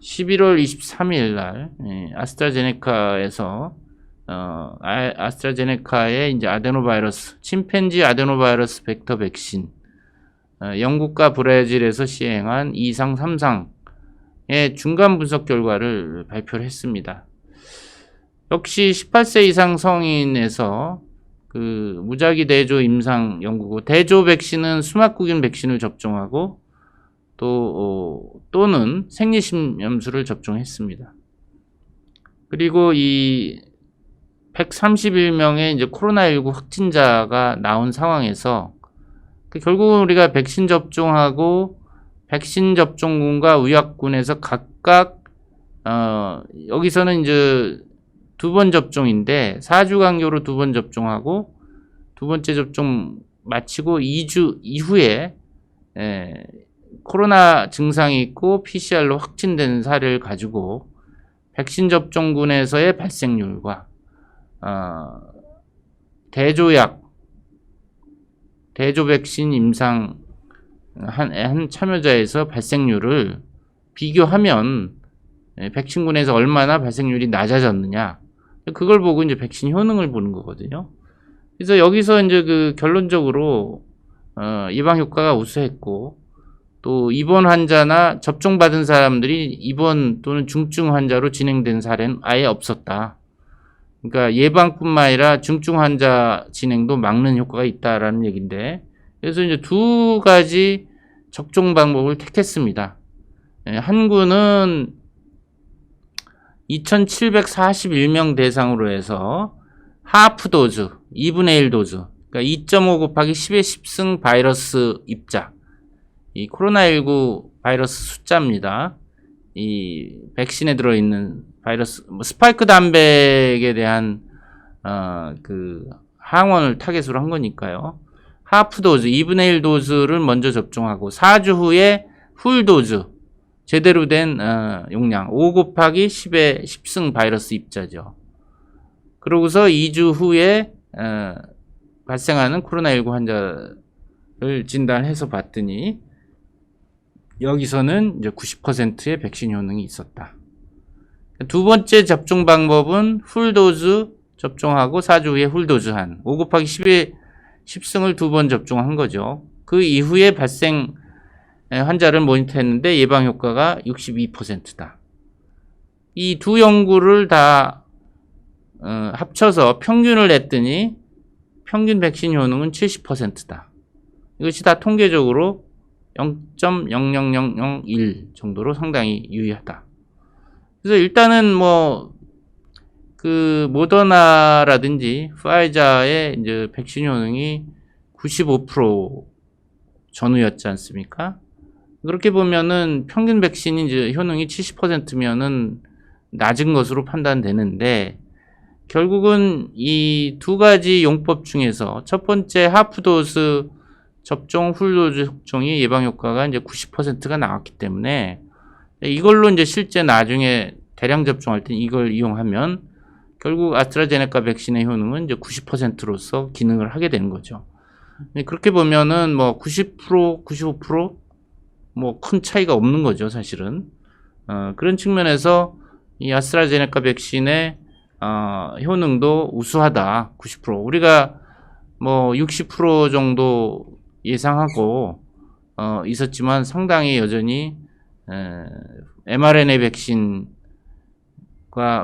11월 23일 날 예, 아스트라제네카에서 어, 아, 아스트라제네카의 이제 아데노바이러스 침팬지 아데노바이러스 벡터 백신 어, 영국과 브라질에서 시행한 2상 3상의 중간 분석 결과를 발표를 했습니다. 역시 18세 이상 성인에서 그 무작위 대조 임상 연구고 대조 백신은 수막국인 백신을 접종하고 또 어, 또는 생리심염수를 접종했습니다. 그리고 이 131명의 이제 코로나19 확진자가 나온 상황에서 그 결국은 우리가 백신 접종하고 백신 접종군과 의약군에서 각각 어, 여기서는 이제 두 번 접종인데 4주 간격으로 두 번 접종하고 두 번째 접종 마치고 2주 이후에 에, 코로나 증상이 있고 PCR로 확진된 사례를 가지고 백신 접종군에서의 발생률과 어, 대조약 대조 백신 임상 한, 한 참여자에서 발생률을 비교하면 예, 백신군에서 얼마나 발생률이 낮아졌느냐 그걸 보고 이제 백신 효능을 보는 거거든요. 그래서 여기서 이제 그 결론적으로 어, 예방 효과가 우수했고 또 입원 환자나 접종받은 사람들이 입원 또는 중증 환자로 진행된 사례는 아예 없었다. 그러니까 예방뿐만 아니라 중증 환자 진행도 막는 효과가 있다라는 얘기인데 그래서 이제 두 가지 접종 방법을 택했습니다. 예, 한 군은 2,741명 대상으로 해서 하프 도즈, 2분의 1 도즈, 그러니까 2.5 곱하기 10의 10승 바이러스 입자. 이 코로나19 바이러스 숫자입니다. 이 백신에 들어있는 바이러스, 뭐 스파이크 단백에 대한 어, 그 항원을 타겟으로 한 거니까요. 하프 도즈, 2분의 1 도즈를 먼저 접종하고 4주 후에 풀 도즈, 제대로 된 어, 용량 5 곱하기 10의 10승 바이러스 입자죠. 그러고서 2주 후에 어, 발생하는 코로나19 환자를 진단해서 봤더니 여기서는 이제 90%의 백신 효능이 있었다. 두 번째 접종 방법은 풀도즈 접종하고 4주 후에 풀도즈한 5 곱하기 10의 10승을 두 번 접종한 거죠. 그 이후에 발생 환자를 모니터했는데 예방 효과가 62%다. 이 두 연구를 다 어, 합쳐서 평균을 냈더니 평균 백신 효능은 70%다. 이것이 다 통계적으로 0.00001 정도로 상당히 유의하다. 그래서 일단은 뭐, 그, 모더나라든지 파이자의 이제 백신 효능이 95% 전후였지 않습니까? 그렇게 보면은 평균 백신이 이제 효능이 70%면은 낮은 것으로 판단되는데, 결국은 이 두 가지 용법 중에서 첫 번째 하프도스 접종 훌도즈 접종이 예방 효과가 이제 90%가 나왔기 때문에 이걸로 이제 실제 나중에 대량 접종할 때 이걸 이용하면 결국 아스트라제네카 백신의 효능은 이제 90%로서 기능을 하게 되는 거죠. 그렇게 보면은 뭐 90%, 95%뭐 큰 차이가 없는 거죠, 사실은. 어, 그런 측면에서 이 아스트라제네카 백신의 어, 효능도 우수하다. 90%. 우리가 뭐 60% 정도 예상하고 어, 있었지만 상당히 여전히 에, mRNA 백신과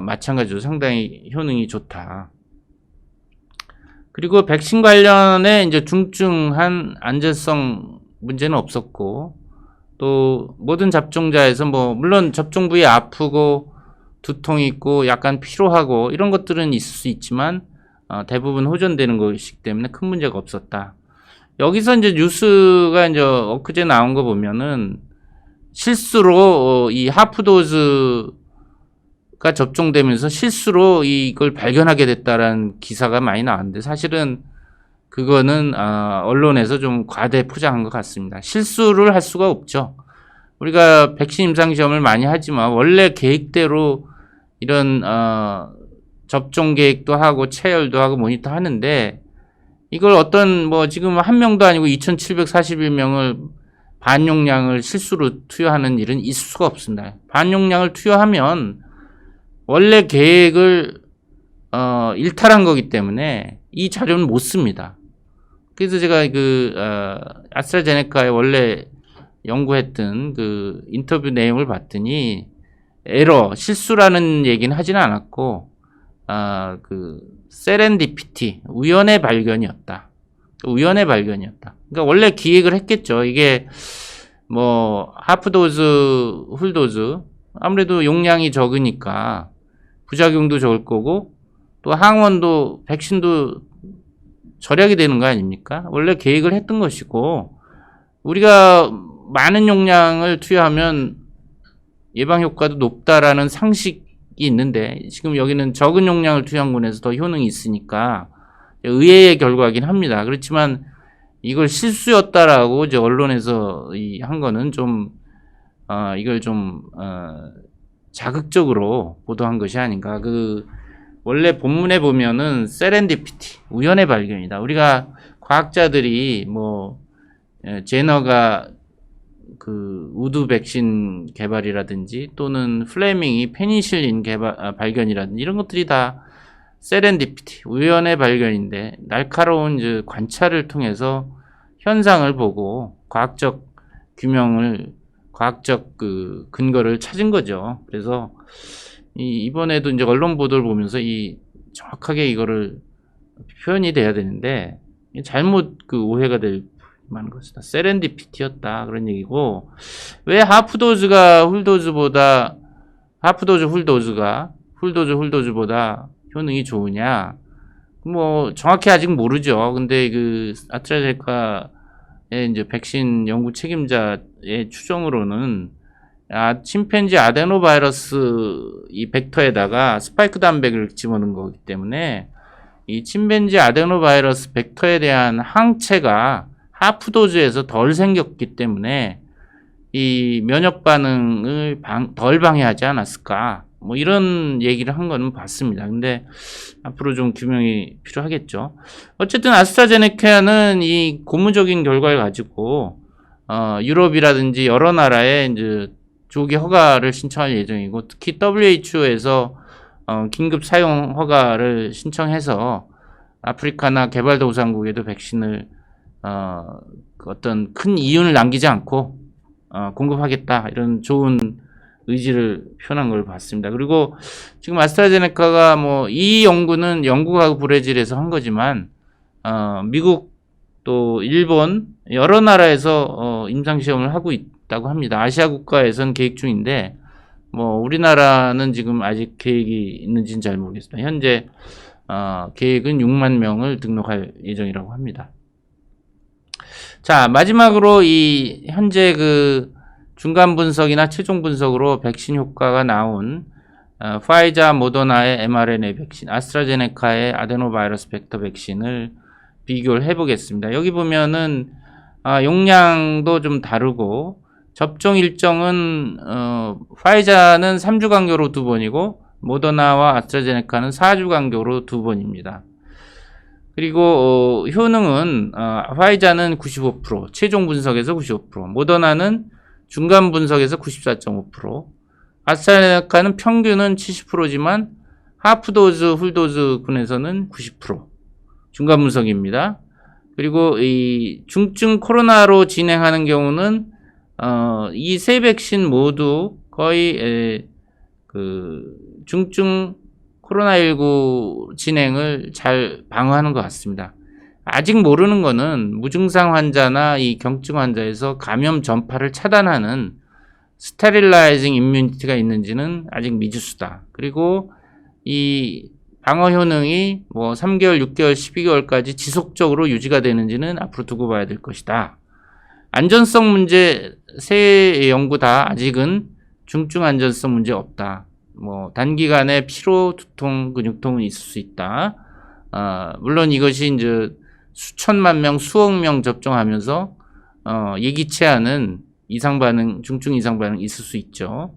마찬가지로 상당히 효능이 좋다. 그리고 백신 관련해 이제 중증한 안전성 문제는 없었고 또 모든 접종자에서 뭐 물론 접종 부위 아프고 두통이 있고 약간 피로하고 이런 것들은 있을 수 있지만 어, 대부분 호전되는 것이기 때문에 큰 문제가 없었다. 여기서 이제 뉴스가 이제 엊그제 나온 거 보면은 실수로 어, 이 하프도즈가 접종되면서 실수로 이걸 발견하게 됐다라는 기사가 많이 나왔는데 사실은 그거는 어, 언론에서 좀 과대 포장한 것 같습니다. 실수를 할 수가 없죠. 우리가 백신 임상 시험을 많이 하지만 원래 계획대로 이런 어, 접종 계획도 하고 체열도 하고 모니터 하는데 이걸 어떤 뭐 지금 한 명도 아니고 2,741명을 반용량을 실수로 투여하는 일은 있을 수가 없습니다. 반용량을 투여하면 원래 계획을 어, 일탈한 거기 때문에 이 자료는 못 씁니다. 그래서 제가 그 어, 아스트라제네카에 원래 연구했던 그 인터뷰 내용을 봤더니 에러 실수라는 얘기는 하지는 않았고 아그 세렌디피티 우연의 발견이었다. 우연의 발견이었다. 그러니까 원래 기획을 했겠죠. 이게 뭐 하프도즈, 훌도즈 아무래도 용량이 적으니까 부작용도 적을 거고 또 항원도 백신도 절약이 되는 거 아닙니까? 원래 계획을 했던 것이고 우리가 많은 용량을 투여하면 예방 효과도 높다라는 상식이 있는데 지금 여기는 적은 용량을 투여한 군에서 더 효능이 있으니까 의외의 결과긴 합니다. 그렇지만 이걸 실수였다라고 이제 언론에서 이 한 거는 좀 어, 이걸 좀 어, 자극적으로 보도한 것이 아닌가. 그 원래 본문에 보면은 세렌디피티 우연의 발견이다. 우리가 과학자들이 뭐 에, 제너가 그 우드 백신 개발이라든지 또는 플레밍이 페니실린 개발 아, 발견이라든지 이런 것들이 다 세렌디피티 우연의 발견인데 날카로운 관찰을 통해서 현상을 보고 과학적 규명을 과학적 그 근거를 찾은 거죠. 그래서 이 이번에도 이제 언론 보도를 보면서 이 정확하게 이거를 표현이 돼야 되는데 이 잘못 그 오해가 될 만한 것이다. 세렌디피티였다 그런 얘기고 왜 하프도즈가 훌도즈보다 하프도즈 훌도즈가 훌도즈 훌도즈보다 효능이 좋으냐? 뭐 정확히 아직 모르죠. 근데 그 아트라제네카의 이제 백신 연구 책임자의 추정으로는 아, 침팬지 아데노 바이러스 이 벡터에다가 스파이크 단백을 집어넣은 거기 때문에 이 침팬지 아데노 바이러스 벡터에 대한 항체가 하프도즈에서 덜 생겼기 때문에 이 면역 반응을 방, 덜 방해하지 않았을까? 뭐 이런 얘기를 한 거는 봤습니다. 근데 앞으로 좀 규명이 필요하겠죠. 어쨌든 아스트라제네카는 이 고무적인 결과를 가지고 어, 유럽이라든지 여러 나라에 이제 조기 허가를 신청할 예정이고 특히 WHO에서 어, 긴급 사용 허가를 신청해서 아프리카나 개발도상국에도 백신을 어, 그 어떤 큰 이윤을 남기지 않고 어, 공급하겠다 이런 좋은 의지를 표현한 걸 봤습니다. 그리고 지금 아스트라제네카가 뭐 이 연구는 영국하고 브라질에서 한 거지만 어, 미국 또 일본 여러 나라에서 어, 임상 시험을 하고 있다고 합니다. 아시아 국가에선 계획 중인데 뭐 우리나라는 지금 아직 계획이 있는지는 잘 모르겠습니다. 현재 어, 계획은 6만 명을 등록할 예정이라고 합니다. 자 마지막으로 이 현재 그 중간 분석이나 최종 분석으로 백신 효과가 나온 어, 파이자, 모더나의 mRNA 백신, 아스트라제네카의 아데노바이러스 벡터 백신을 비교를 해보겠습니다. 여기 보면은 아, 용량도 좀 다르고 접종 일정은 어, 파이자는 3주 간격으로 두 번이고 모더나와 아스트라제네카는 4주 간격으로 두 번입니다. 그리고 어, 효능은 어, 화이자는 95%, 최종 분석에서 95%, 모더나는 중간 분석에서 94.5%, 아스트라제네카는 평균은 70%지만 하프도즈, 훌도즈 군에서는 90% 중간 분석입니다. 그리고 이 중증 코로나로 진행하는 경우는 어, 이 세 백신 모두 거의 에, 그 중증 코로나19 진행을 잘 방어하는 것 같습니다. 아직 모르는 거는 무증상 환자나 이 경증 환자에서 감염 전파를 차단하는 스테릴라이징 임뮤니티가 있는지는 아직 미지수다. 그리고 이 방어 효능이 뭐 3개월, 6개월, 12개월까지 지속적으로 유지가 되는지는 앞으로 두고 봐야 될 것이다. 안전성 문제 세 연구 다 아직은 중증 안전성 문제 없다. 뭐 단기간에 피로, 두통, 근육통은 있을 수 있다. 아, 물론 이것이 이제 수천만 명, 수억 명 접종하면서 어, 예기치 않은 이상 반응, 중증 이상 반응 있을 수 있죠.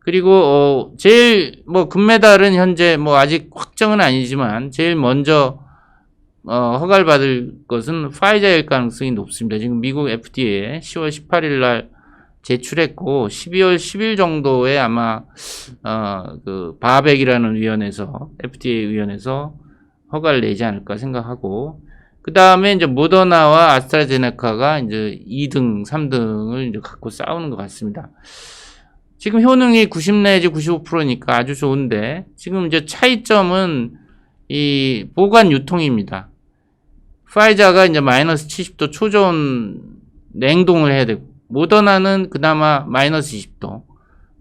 그리고 어, 제일 뭐 금메달은 현재 뭐 아직 확정은 아니지만 제일 먼저 어, 허가를 받을 것은 파이자일 가능성이 높습니다. 지금 미국 FDA에 10월 18일 날 제출했고 12월 10일 정도에 아마 어, 그 바백이라는 위원회에서 FDA 위원회에서 허가를 내지 않을까 생각하고 그 다음에 이제 모더나와 아스트라제네카가 이제 2등, 3등을 이제 갖고 싸우는 것 같습니다. 지금 효능이 90 내지 95%니까 아주 좋은데 지금 이제 차이점은 이 보관 유통입니다. 파이자가 이제 마이너스 70도 초저온 냉동을 해야 되고 모더나는 그나마 마이너스 20도.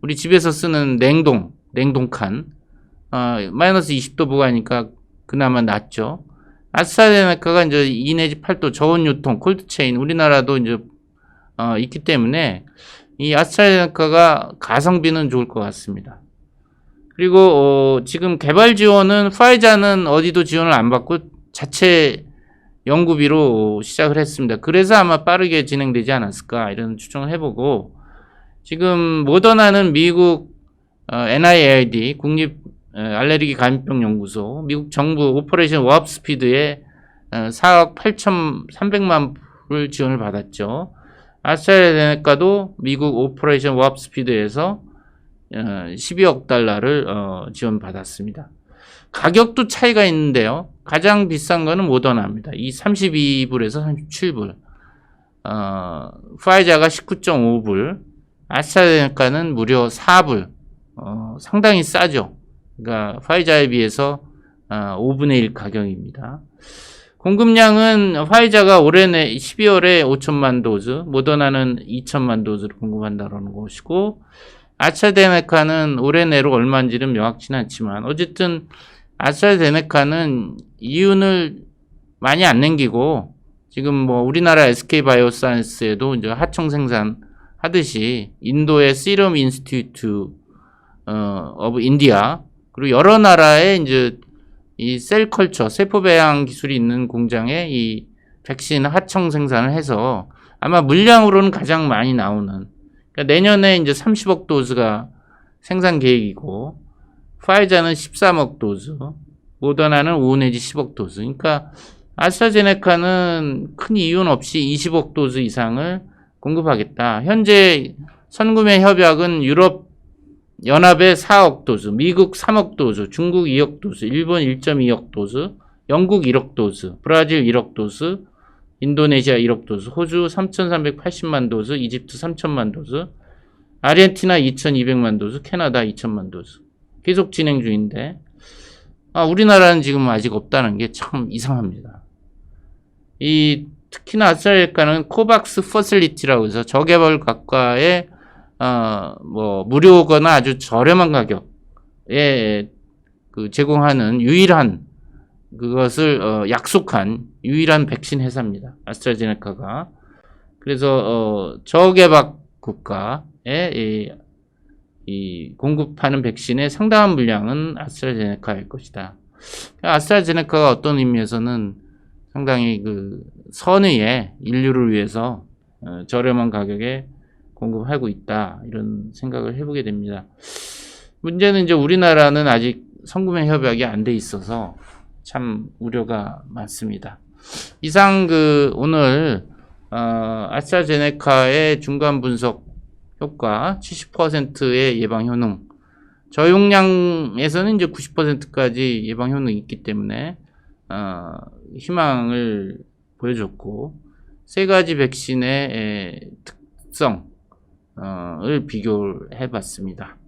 우리 집에서 쓰는 냉동, 냉동칸 어, 마이너스 20도 보관이니까 그나마 낫죠. 아스트라제네카가 이제 2 내지 8도 저온 유통, 콜드체인 우리나라도 이제 어, 있기 때문에 이 아스트라제네카가 가성비는 좋을 것 같습니다. 그리고 어, 지금 개발 지원은 파이자는 어디도 지원을 안 받고 자체 연구비로 시작을 했습니다. 그래서 아마 빠르게 진행되지 않았을까 이런 추정을 해보고 지금 모더나는 미국 어, NIAID 국립 어, 알레르기 감염병 연구소 미국 정부 오퍼레이션 워업 스피드에 어, 4억 8,300만 불 지원을 받았죠. 아스트라제네카도 미국 오퍼레이션 워업 스피드에서 어, 12억 달러를 어, 지원받았습니다. 가격도 차이가 있는데요. 가장 비싼 거는 모더나입니다. 이 32불에서 37불. 어, 파이자가 19.5불. 아스트라제네카는 무려 4불. 어, 상당히 싸죠. 그러니까 파이자에 비해서 어, 5분의 1 가격입니다. 공급량은 화이자가 올해 내 12월에 5천만 도즈, 모더나는 2천만 도즈를 공급한다는 것이고 아스트라제네카는 올해 내로 얼마인지는 명확치는 않지만 어쨌든 아스트라제네카는 이윤을 많이 안 남기고 지금 뭐 우리나라 SK 바이오사이언스에도 이제 하청 생산 하듯이 인도의 시럼 인스티튜트 어, 오브 인디아 그리고 여러 나라의 이제 이 셀컬처 세포 배양 기술이 있는 공장에 이 백신 하청 생산을 해서 아마 물량으로는 가장 많이 나오는 그러니까 내년에 이제 30억 도즈가 생산 계획이고 파이자는 13억 도즈, 모더나는 5 내지 10억 도즈. 그러니까 아스트라제네카는 큰 이윤 없이 20억 도즈 이상을 공급하겠다. 현재 선구매 협약은 유럽 연합에 4억 도즈, 미국 3억 도즈, 중국 2억 도즈, 일본 1.2억 도즈, 영국 1억 도즈, 브라질 1억 도즈, 인도네시아 1억 도즈, 호주 3,380만 도즈, 이집트 3천만 도즈, 아르헨티나 2,200만 도즈, 캐나다 2천만 도즈. 계속 진행 중인데, 아, 우리나라는 지금 아직 없다는 게 참 이상합니다. 이, 특히나 아스트라제네카는 코박스 퍼슬리티라고 해서 저개발 국가의 어, 뭐, 무료거나 아주 저렴한 가격에 그 제공하는 유일한 그것을 어, 약속한 유일한 백신 회사입니다. 아스트라제네카가. 그래서 어, 저개발 국가에 이, 이 공급하는 백신의 상당한 물량은 아스트라제네카일 것이다. 아스트라제네카가 어떤 의미에서는 상당히 그 선의의 인류를 위해서 어, 저렴한 가격에 공급하고 있다 이런 생각을 해보게 됩니다. 문제는 이제 우리나라는 아직 성구매 협약이 안 돼 있어서 참 우려가 많습니다. 이상 그 오늘 어, 아스트라제네카의 중간 분석 효과 70%의 예방 효능 저용량에서는 이제 90%까지 예방 효능이 있기 때문에 어, 희망을 보여줬고 세 가지 백신의 에, 특성 어,을 비교를 해봤습니다.